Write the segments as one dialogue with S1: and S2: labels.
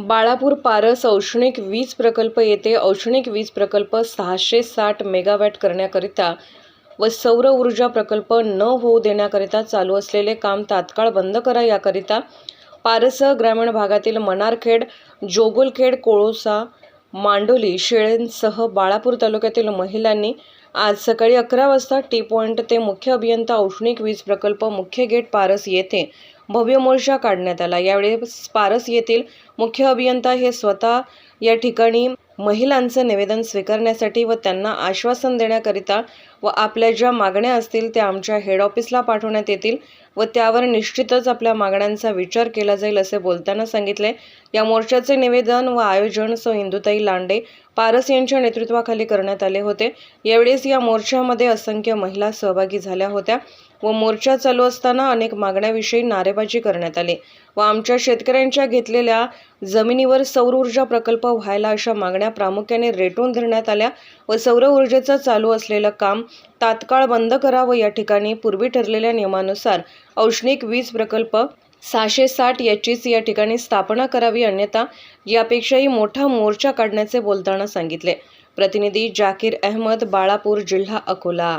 S1: बाळापूर पारस औष्णिक वीज प्रकल्प येथे औष्णिक वीज प्रकल्प सहाशे साठ मेगावॅट करण्याकरिता व सौर ऊर्जा प्रकल्प न होऊ देण्याकरिता चालू असलेले काम तात्काळ बंद करा याकरिता पारसह ग्रामीण भागातील मनारखेड जोगुलखेड कोळोसा मांडोली शेळेंसह बाळापूर तालुक्यातील महिलांनी आज सकाळी अकरा वाजता टी पॉईंट ते मुख्य अभियंता औष्णिक वीज प्रकल्प मुख्य गेट पारस येथे भव्य मोर्चा काढण्यात आला. यावेळी पारस येथील मुख्य अभियंता हे स्वतः या ठिकाणी महिलांचं निवेदन स्वीकारण्यासाठी व त्यांना आश्वासन देण्याकरिता व आपल्या ज्या मागण्या असतील त्या आमच्या हेड ऑफिसला पाठवण्यात येतील व त्यावर निश्चितच आपल्या मागण्यांचा विचार केला जाईल असे बोलताना सांगितले. या मोर्चाचे निवेदन व आयोजन सो इंदुताई लांडे पारस यांच्या नेतृत्वाखाली करण्यात आले होते. यावेळेस या मोर्चामध्ये असंख्य महिला सहभागी झाल्या होत्या व मोर्चा चालू असताना अनेक मागण्याविषयी नारेबाजी करण्यात आली. व आमच्या शेतकऱ्यांच्या घेतलेल्या जमिनीवर सौर ऊर्जा प्रकल्प व्हायला अशा मागण्या प्रामुख्याने रेटून धरण्यात आल्या व सौर ऊर्जेचं चालू असलेलं काम तात्काळ बंद करावं या ठिकाणी पूर्वी ठरलेल्या नियमानुसार औष्णिक वीज प्रकल्प सहाशे साठ याचीच या ठिकाणी स्थापना करावी अन्यथा यापेक्षाही मोठा मोर्चा काढण्याचे बोलताना सांगितले. प्रतिनिधी जाकीर अहमद बाळापूर जिल्हा अकोला.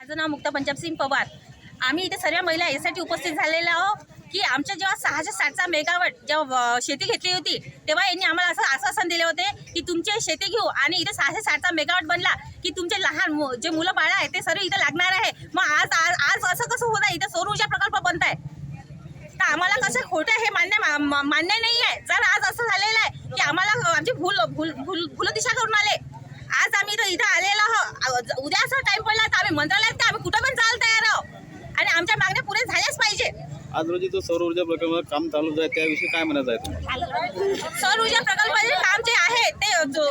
S2: माझं नाव मुक्ता पंजाबसिंग पवार. आम्ही इथे सर्व महिला यासाठी उपस्थित झालेल्या आहोत. की आमच्या जेव्हा सहाशे साठचा मेगावट जेव्हा शेती घेतली होती तेव्हा यांनी आम्हाला असं आश्वासन दिले होते की तुमचे शेती घेऊ आणि इथे सहाशे साठचा मेगावट बनला की तुमचे लहान मु- जे मुलं बाळं आहे ते सर्व इथे लागणार आहे. मग आज आज आज असं कसं होत आहे? इथे सौर ऊर्जा प्रकल्प बनत आहे. तर आम्हाला कसं खोटं हे मान्य मान्य नाही आहे. जर आज असं झालेलं आहे की आम्हाला आमची भूल भूल भूल दिशा करून आले. आज आम्ही इथं इथं आलेलो आहो उद्या असं टाईम पडला तर आम्ही मंत्रालयात आम्ही कुठं पण चाल तयार आहो आणि आमच्या मागण्या पुरे झाल्याच पाहिजे
S3: आज रोजी जो सौर ऊर्जा प्रकल्प काम चालू आहे त्याविषयी काय म्हणत आहे
S2: सौर ऊर्जा प्रकल्पाचे काम जे आहे ते जो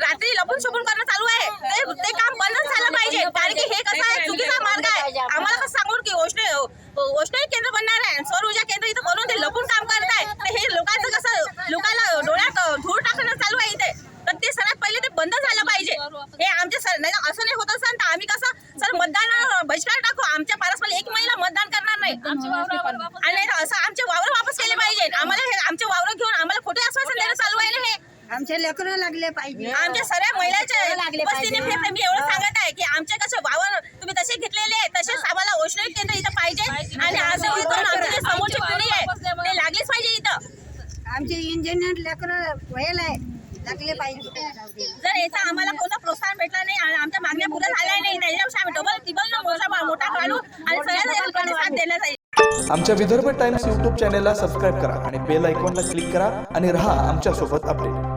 S2: रात्री लपून छपून करणं चालू आहे. ते ते काम बंदच झालं पाहिजे. कारण की हे कसं आहे चुकीचा मार्ग आहे. आम्हाला कसं सांगून की औष्णिक औष्णिक केंद्र बनणार आहे. सौर ऊर्जा केंद्र इथं बनवून ते लपून काम करत आहे तर हे लोकांचं कसं लोकांना डोळ्यात धूळ टाकणं चालू आहे इथे तर ते सर्वात पहिले ते बंद झालं पाहिजे हे आमचे सर नाही तर असं नाही होत असेल तर आम्ही कसं सर मतदान बहिष्कार टाकू आमच्या पारस्पर एक महिला मतदान करणार नाही आणि नाही असं आमचे वावर वापस केले पाहिजे. आम्हाला हे आमचे वावर घेऊन आम्हाला खोटे आश्वासन देणं चालू आहे ना हे.
S4: आमचे लेकरं लागले पाहिजे.
S2: आमच्या सर्व महिलाच्या फिरते मी एवढं सांगत आहे की आमचे कसे वावर तुम्ही तसे घेतलेले आहे तसेच आम्हाला औष्णिक केंद्र इथं पाहिजे आणि असं इथून आमची जी समोरची पिढी आहे ते लागलीच पाहिजे इथं.
S4: आमचे इंजिनियर लेकरं व्हायला आहे. लागले पाहिजे.
S2: जर याचा आम्हाला कोणता प्रोत्साहन भेटला नाही आणि आमच्या मागण्या पुऱ्या झाल्या नाही त्याच्यापेक्षा आम्ही डबल टिबल मोठा मोठा काढू आणि सगळ्यांना प्रतिसाद देण्यात जाईल
S5: आमच्या विदर्भ टाइम्स यूट्यूब चॅनेलला सबस्क्राईब करा आणि बेल आयकॉनला क्लिक करा आणि रहा आमच्यासोबत अपडेट.